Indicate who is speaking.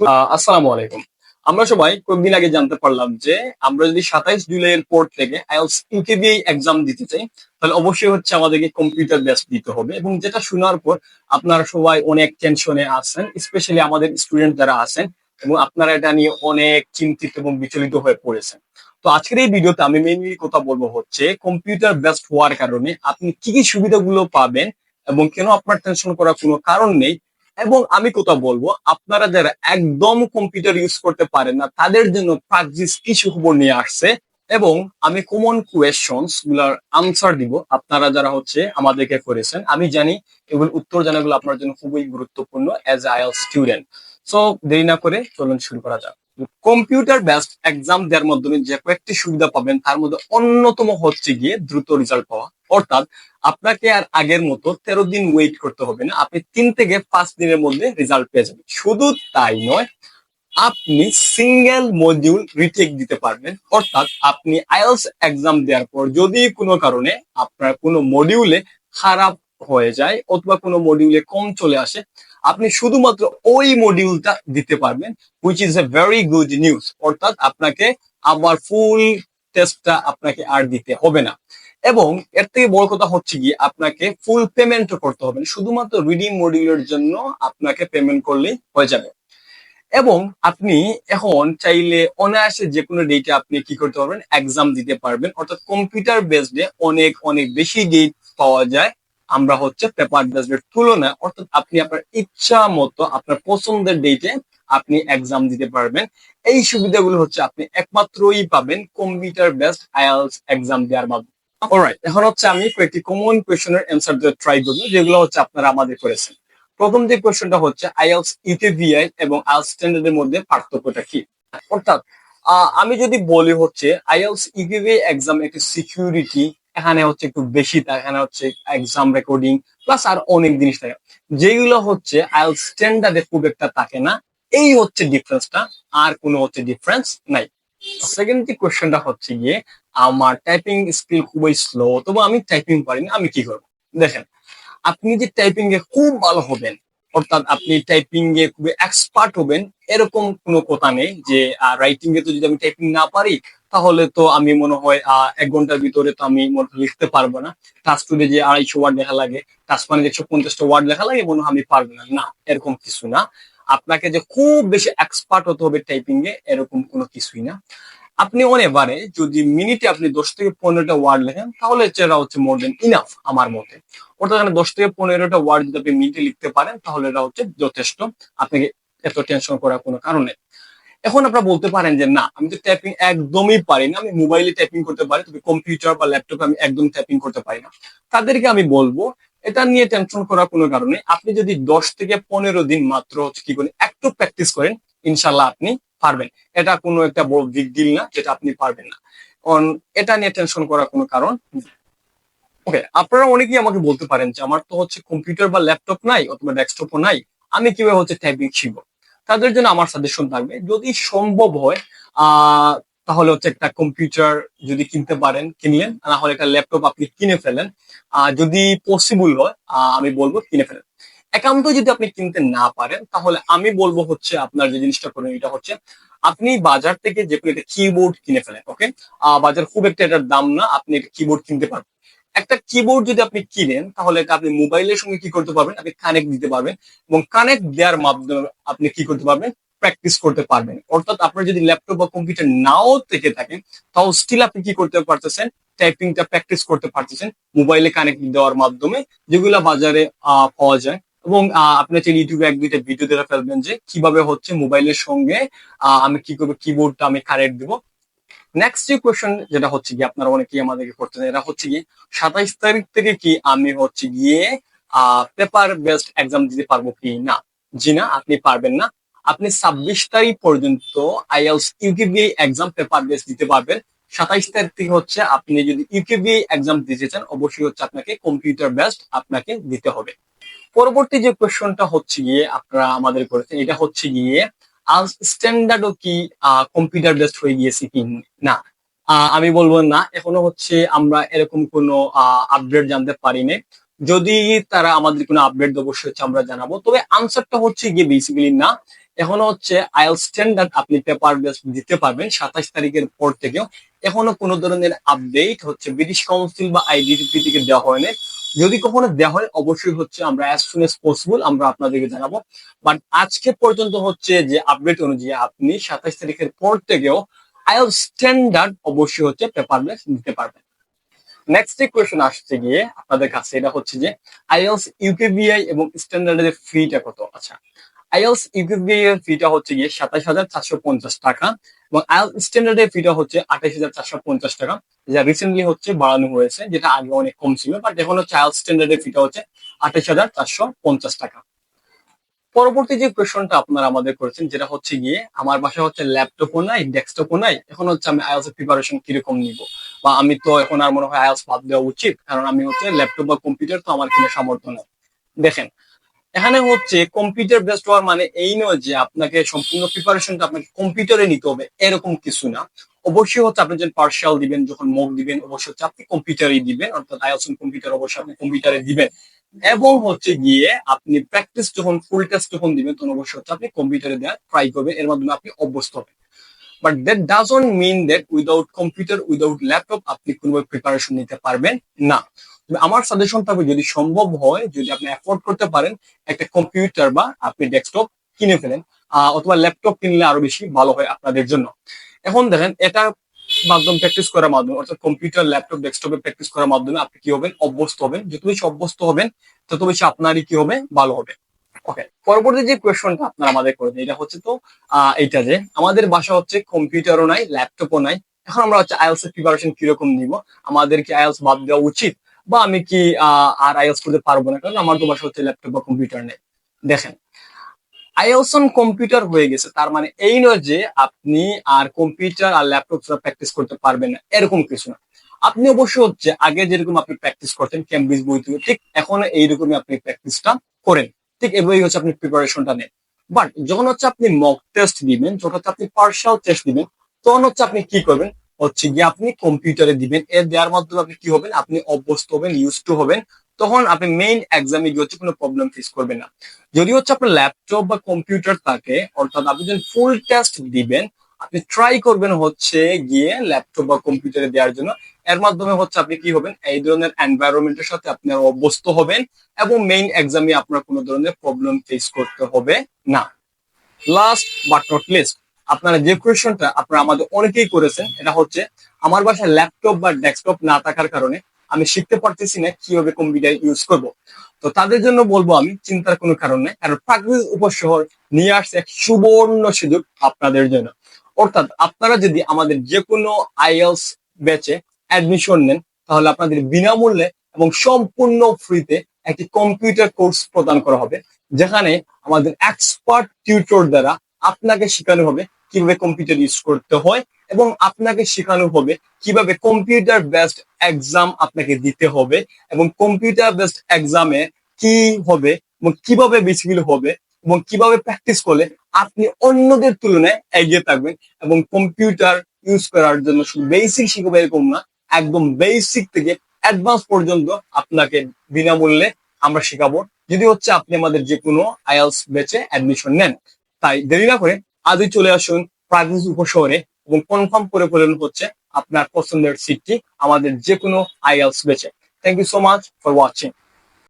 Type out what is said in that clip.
Speaker 1: আসসালামু আলাইকুম। আমরা সবাই কয়েকদিন আগে জানতে পারলাম যে আমরা যদি সাতাইশ জুলাইয়ের পর থেকে আইএলস ইউকেবিআই এক্সাম দিতে চাই, তাহলে অবশ্যই হচ্ছে আমাদেরকে কম্পিউটার বেস দিতে হবে এবং যেটা শোনার পর আপনারা সবাই অনেক টেনশনে আছেন স্পেশালি আমাদের স্টুডেন্ট যারা আছেন এবং আপনারা এটা নিয়ে অনেক চিন্তিত এবং বিচলিত হয়ে পড়েছেন। তো আজকের এই ভিডিওতে আমি মেইনলি কথা বলব হচ্ছে কম্পিউটার বেস্ট হওয়ার কারণে আপনি কি কি সুবিধাগুলো পাবেন এবং কেন আপনার টেনশন করার কোনো কারণ নেই এবং আমি কথা বলব, আপনারা যারা একদম কম্পিউটার ইউজ করতে পারেন না, তাদের জন্য প্রাকজিস কিছু খবর নিয়ে আসছে এবং আমি কমন কোয়েশনসগুলার আনসার দিব। আপনারা যারা হচ্ছে আমাদেরকে করেছেন, আমি জানি এগুলো উত্তর জানাগুলো আপনার জন্য খুবই গুরুত্বপূর্ণ অ্যাজ আইএল স্টুডেন্ট সো দেরি না করে চলুন শুরু করা যাক। কম্পিউটার বেসড এক্সাম দেওয়ার মাধ্যমে যে কয়েকটি সুবিধা পাবেন, তার মধ্যে অন্যতম হচ্ছে গিয়ে দ্রুত রেজাল্ট পাওয়া। অর্থাৎ আপনাকে আর আগের মতো তেরো দিন ওয়েট করতে হবে না। আপনি তিন থেকে পাঁচ দিনের মধ্যে রেজাল্ট পেয়ে যাবেন। শুধু তাই নয়, আপনি সিঙ্গেল মডিউল রিটেক দিতে পারবেন। অর্থাৎ আপনি আইএলস এক্সাম দেওয়ার পর যদি কোনো কারণে আপনার কোনো মডিউলে খারাপ হয়ে যায় অথবা কোনো মডিউলে কম চলে আসে, আপনি শুধুমাত্র ওই মডিউলটা দিতে পারবেন which is a very good news অর্থাৎ আপনাকে আবার ফুল টেস্টটা আপনাকে আর দিতে হবে না। এবং এর থেকে বড় কথা হচ্ছে কি আপনাকে ফুল পেমেন্ট করতে হবে। শুধুমাত্র রিডিং মডিউলের জন্য আপনাকে পেমেন্ট করলেই হয়ে যাবে। এবং আপনি এখন চাইলে অনায়াসে যে কোনো ডেটে আপনি কি করতে পারবেন? এক্সাম দিতে পারবেন। অর্থাৎ কম্পিউটার বেসডে অনেক অনেক বেশি ডেট পাওয়া যায়। আমরা হচ্ছে পেপার বেসডের তুলনায়, অর্থাৎ আপনি আপনার ইচ্ছা মতো আপনার পছন্দের ডেটে আপনি এক্সাম দিতে পারবেন। এই সুবিধাগুলো হচ্ছে আপনি একমাত্রই পাবেন কম্পিউটার বেসড আইএলস এক্সাম দেওয়ার মাধ্যমে। অলরাইট এখন হচ্ছে আমি কয়েকটি কমন কোয়েশনের অ্যান্সার দিতে ট্রাই করব, যেগুলো হচ্ছে আপনারা আমাদের করেছেন। প্রথম যে কোয়েশনটা হচ্ছে আইএলস ইউকেভিআই এবং আইএলস স্ট্যান্ডার্ডের মধ্যে পার্থক্যটা কি? অর্থাৎ আমি যদি বলি হচ্ছে আইএলস ইউকেভিআই এক্সাম একটি সিকিউরিটি এখানে হচ্ছে একটু বেশি থাকে এখানে হচ্ছে এক্সাম রেকর্ডিং প্লাস আর অনেক জিনিস থাকে। যেগুলো হচ্ছে আইএলস স্ট্যান্ডার্ডে খুব একটা থাকে না, এই হচ্ছে ডিফারেন্সটা আর কোনো হচ্ছে ডিফারেন্স নাই। সেকেন্ড যে কোয়েশ্চেনটা হচ্ছে গিয়ে আমার টাইপিং স্কিল খুবই স্লো তবু আমি টাইপিং পারি না আমি কি করব? দেখেন, আপনি যে টাইপিং এ খুব ভালো হবেন, অর্থাৎ আপনি টাইপিং এ খুবই এক্সপার্ট হবেন, এরকম কোনো কথা নেই যে রাইটিং এ তো যদি আমি টাইপিং না পারি, তাহলে তো আমি মনে হয় এক ঘণ্টার ভিতরে তো আমি মনে লিখতে পারব না। টাস্ক টুডে যে আড়াইশো ওয়ার্ড লেখা লাগে টাস্ক মানে একশো পঞ্চাশটা ওয়ার্ড লেখা লাগে, মনে হয় আমি পারব না। না, এরকম কিছু না। আপনাকে যে খুব বেশি এক্সপার্ট হতে হবে টাইপিং এ, এরকম কোনো কিছুই না। আপনি অনেবারে যদি মিনিটে আপনি দশ থেকে পনেরোটা ওয়ার্ড লেখেন, তাহলে সেটা হচ্ছে মোর দেন ইনাফ আমার মতে। অর্থাৎ এখানে দশ থেকে পনেরোটা ওয়ার্ড যদি আপনি মিনিটে লিখতে পারেন, তাহলে এটা হচ্ছে যথেষ্ট, আপনাকে এত টেনশন করার কোনো কারণ এখন আপনারা বলতে পারেন যে, না, আমি তো টাইপিং একদমই পারি না, আমি মোবাইলে টাইপিং করতে পারি, তবে কম্পিউটার বা ল্যাপটপে আমি একদম টাইপিং করতে পারি না। তাদেরকে আমি বলব, এটা নিয়ে টেনশন করার কোনো কারণে আপনি যদি দশ থেকে পনেরো দিন মাত্র হচ্ছে কি করেন একটু প্র্যাকটিস করেন ইনশাল্লাহ আপনি পারবেন। এটা কোনো একটা বড় বিগ ডিল না, যেটা আপনি পারবেন না। এটা নিয়ে টেনশন করার কোনো কারণ ওকে আপনারা অনেকেই আমাকে বলতে পারেন যে আমার তো হচ্ছে কম্পিউটার বা ল্যাপটপ নাই, অথবা ডেস্কটপও নাই, আমি কীভাবে হচ্ছে টাইপিং শিখব? তাদের জন্য আমার সাজেশন থাকবে, যদি সম্ভব হয় আহ তাহলে হচ্ছে একটা কম্পিউটার যদি কিনতে পারেন, কিনলেন, না হলে একটা ল্যাপটপ আপনি কিনে ফেলেন। আহ যদি পসিবল হয় আমি বলব কিনে ফেলেন। একান্ত যদি আপনি কিনতে না পারেন, তাহলে আমি বলব হচ্ছে আপনার যে জিনিসটা করেন এটা হচ্ছে, আপনি বাজার থেকে যে কোনো একটা কিবোর্ড কিনে ফেলেন ওকে বাজার খুব একটা এটার দাম না, আপনি একটা কিবোর্ড কিনতে পারবেন। একটা কিবোর্ড যদি আপনি কিনেন, তাহলে এটা আপনি মোবাইলের সঙ্গে কি করতে পারবেন? আপনি কানেক্ট দিতে পারবেন এবং কানেক্ট দেওয়ার মাধ্যমে আপনি কি করতে পারবেন? প্র্যাকটিস করতে পারবেন। অর্থাৎ আপনার যদি ল্যাপটপ বা কম্পিউটার নাও থেকে থাকেন তাও স্টিল আপনি কি করতে পারতেছেন? টাইপিংটা প্র্যাকটিস করতে পারতেছেন মোবাইলে কানেক্ট দেওয়ার মাধ্যমে, যেগুলো বাজারে পাওয়া যায়। এবং আপনি হচ্ছে ইউটিউবে এক দুইটা ভিডিও দেখে ফেলবেন যে কীভাবে হচ্ছে মোবাইলের সঙ্গে আমি কি করব কিবোর্ডটা আমি কানেক্ট দিব। নেক্সট যে কোয়েশ্চেন যেটা হচ্ছে কি আপনারা অনেকেই আমাদেরকে করতে এটা হচ্ছে কি সাতাইশ তারিখ থেকে কি আমি হচ্ছে গিয়ে পেপার বেসড এক্সাম দিতে পারব কি না? জি না, আপনি পারবেন না। আপনি ছাব্বিশ তারিখ পর্যন্ত IELTS UKVI exam paper base দিতে পারবেন। সাতাইশ তারিখ থেকে হচ্ছে আপনি যদি ইউকেবিআই এক্সাম দিতে চান, অবশ্যই হচ্ছে আপনাকে কম্পিউটার বেসড আপনাকে দিতে হবে। পরবর্তী যে কোয়েশ্চনটা হচ্ছে গিয়ে আপনারা আমাদের করেছেন, এটা হচ্ছে গিয়ে, আজ স্ট্যান্ডার্ডও কি কম্পিউটার বেসড হয়ে গিয়েছে কি না? আমি বলব না, এখনও হচ্ছে আমরা এরকম কোনো আপডেট জানতে পারিনি। যদি তারা আমাদের কোনো আপডেট অবশ্যই হচ্ছে আমরা জানাব। তবে আনসারটা হচ্ছে গিয়ে বেসিক্যালি না। এখনও হচ্ছে আইএল স্ট্যান্ডার্ড আপনি পেপার বেস দিতে পারবেন, সাতাশ তারিখের পর থেকেও। এখনও কোনো ধরনের আপডেট হচ্ছে ব্রিটিশ কাউন্সিল বা আইডিটিপি থেকে দেওয়া হয়নি যদি কখনো দেওয়া হয়, অবশ্যই হচ্ছে আমরা অ্যাজ সুন এস পসিবল আমরা আপনাদেরকে জানাব। বাট আজকে পর্যন্ত হচ্ছে যে আপডেট অনুযায়ী আপনি সাতাশ তারিখের পর থেকেও আইএল স্ট্যান্ডার্ড অবশ্যই হচ্ছে পেপার বেস দিতে পারবেন। নেক্সট যে কোয়েশন আসছে গিয়ে আপনাদের কাছে, এটা হচ্ছে যে আইএলস ইউকেবিআই এবং স্ট্যান্ডার্ডের ফিটা কত? আচ্ছা আইএলস ইউকেবিআই ফিটা হচ্ছে গিয়ে সাতাশ হাজার চারশো পঞ্চাশ টাকা এবং আইএলস স্ট্যান্ডার্ডের ফিটা হচ্ছে আঠাশ হাজার চারশো পঞ্চাশ টাকা, যা রিসেন্টলি হচ্ছে বাড়ানো হয়েছে, যেটা আগে অনেক কম ছিল বাট এখন হচ্ছে আইএলস স্ট্যান্ডার্ডের ফিটা হচ্ছে আঠাশ হাজার চারশো পঞ্চাশ টাকা। পরবর্তী যে কোয়েশনটা আপনারা আমাদের করেছেন, যেটা হচ্ছে গিয়ে আমার বাসায় হচ্ছে ল্যাপটপও নাই ডেস্কটপও নাই, এখন হচ্ছে আমি আইএলস এর প্রিপারেশন কীরকম নিব? বা আমি তো এখন আর মনে হয় আইএলস বাদ দেওয়া উচিত, কারণ আমি হচ্ছে ল্যাপটপ বা কম্পিউটার তো আমার কিনে সামর্থ্য নেই। দেখেন এখানে হচ্ছে কম্পিউটার বেসড হওয়ার মানে এই নয় যে আপনাকে সম্পূর্ণ প্রিপারেশনটা আপনাকে কম্পিউটারে নিতে হবে, এরকম কিছু না। অবশ্যই হচ্ছে আপনি যখন পার্সিয়াল দিবেন, যখন মক দিবেন, অবশ্যই হচ্ছে আপনি কম্পিউটারেই দিবেন, অর্থাৎ আইএলস কম্পিউটার অবশ্যই আপনি কম্পিউটারে দিবেন। এবং হচ্ছে গিয়ে আপনি প্র্যাকটিস যখন ফুল টেস্ট যখন দিবেন, তখন অবশ্যই হচ্ছে আপনি কম্পিউটারে দেওয়া ট্রাই করবেন, এর মাধ্যমে আপনি অভ্যস্ত হবেন। But that doesn't mean that without computer without laptop আপনি কোনোভাবে প্রিপারেশন নিতে পারবেন না। আমার সাজেশন থাকবে যদি সম্ভব হয়, যদি আপনি অ্যাফোর্ড করতে পারেন, একটা কম্পিউটার বা আপনি ডেস্কটপ কিনে ফেলেন অথবা ল্যাপটপ কিনলে আরও বেশি ভালো হয় আপনাদের জন্য। এখন দেখেন, এটা মাধ্যম প্র্যাকটিস করার মাধ্যমে, অর্থাৎ কম্পিউটার ল্যাপটপ ডেস্কটপে প্র্যাকটিস করার মাধ্যমে আপনি কি হবেন? অভ্যস্ত হবেন। যত বেশি অভ্যস্ত হবেন, তত বেশি আপনারই কি হবে? ভালো হবে। ওকে পরবর্তী যে কোয়েশনটা আপনারা আমাদের করেছেন এটা হচ্ছে তো এইটা যে, আমাদের বাসা হচ্ছে কম্পিউটারও নাই ল্যাপটপও নাই। এখন আমরা হচ্ছে আইএলস এর প্রিপারেশন কীরকম নিব? আমাদের কি আইএলস বাদ দেওয়া উচিত। বা আমি কি আর আইএলস করতে পারব না? কারণ আমার তো বাসা হচ্ছে ল্যাপটপ বা কম্পিউটার নেই। দেখেন আইএলস অন কম্পিউটার হয়ে গেছে। তার মানে এই নয় যে আপনি আর কম্পিউটার আর ল্যাপটপ ছাড়া প্র্যাকটিস করতে পারবেন না। এরকম কিছু না। আপনি অবশ্যই হচ্ছে আগে যেরকম আপনি প্র্যাকটিস করতেন ক্যামব্রিজ বই থেকে, ঠিক এখন এইরকমই আপনি প্র্যাকটিসটা করেন। ঠিক এভাবেই হচ্ছে আপনি প্রিপারেশনটা নেন। বাট যখন হচ্ছে আপনি মক টেস্ট দিবেন, যখন হচ্ছে আপনি পার্শাল টেস্ট দিবেন, তখন হচ্ছে আপনি কি করবেন? হচ্ছে গিয়ে আপনি কম্পিউটারে দিবেন। এর দেওয়ার মাধ্যমে আপনি কি হবেন? আপনি অভ্যস্ত হবেন ইউজ টু হবেন। তখন আপনি মেইন এক্সামে গিয়ে হচ্ছে কোনো প্রবলেম ফেস করবেন না। যদি হচ্ছে আপনার ল্যাপটপ বা কম্পিউটার থাকে, অর্থাৎ আপনি যখন ফুল টেস্ট দিবেন, আপনি ট্রাই করবেন হচ্ছে গিয়ে ল্যাপটপ বা কম্পিউটারে দেওয়ার জন্য। এর মাধ্যমে হচ্ছে আপনি কি হবেন? এই ধরনের এনভায়রনমেন্টের সাথে আপনি অভ্যস্ত হবেন এবং মেইন এক্সামে আপনার কোনো ধরনের প্রবলেম ফেস করতে হবে না। লাস্ট বাট নট লিস্ট আপনারা যে কোয়েশনটা আপনারা আমাদের অনেকেই করেছেন, এটা হচ্ছে আমার বাসায় ল্যাপটপ বা ডেস্কটপ না থাকার কারণে আমি শিখতে পারতেছি না কীভাবে কম্পিউটার ইউজ করব। তো তাদের জন্য বলব আমি, চিন্তার কোনো কারণ নেই। কারণ প্রাকৃতিক উপশহর নিয়ে আসছে এক সুবর্ণ সুযোগ আপনাদের জন্য। অর্থাৎ আপনারা যদি আমাদের যে কোনো আইএলস ব্যাচে অ্যাডমিশন নেন, তাহলে আপনাদের বিনামূল্যে এবং সম্পূর্ণ ফ্রিতে একটি কম্পিউটার কোর্স প্রদান করা হবে, যেখানে আমাদের এক্সপার্ট টিউটর দ্বারা আপনাকে শেখানো হবে কীভাবে কম্পিউটার ইউজ করতে হয় এবং আপনাকে শেখানো হবে কীভাবে কম্পিউটার বেসড এক্সাম আপনাকে দিতে হবে এবং কম্পিউটার বেসড এক্সামে কি হবে এবং কীভাবে বেসিক্যালি হবে এবং কীভাবে প্র্যাকটিস করলে আপনি অন্যদের তুলনায় এগিয়ে থাকবেন এবং কম্পিউটার ইউজ করার জন্য শুধু বেসিক শিখবে এরকম না, একদম বেসিক থেকে অ্যাডভান্স পর্যন্ত আপনাকে বিনামূল্যে আমরা শেখাবো। যদি হচ্ছে আপনি আমাদের যে কোনো আইএলস বেচে অ্যাডমিশন নেন তাই দেরি না করে আজই চলে আসুন প্রাগনিজ উপশহরে এবং কনফার্ম করে ফেলুন হচ্ছে আপনার পছন্দের সিটটি আমাদের যে কোনো আইএলস বেচে thank you so much for watching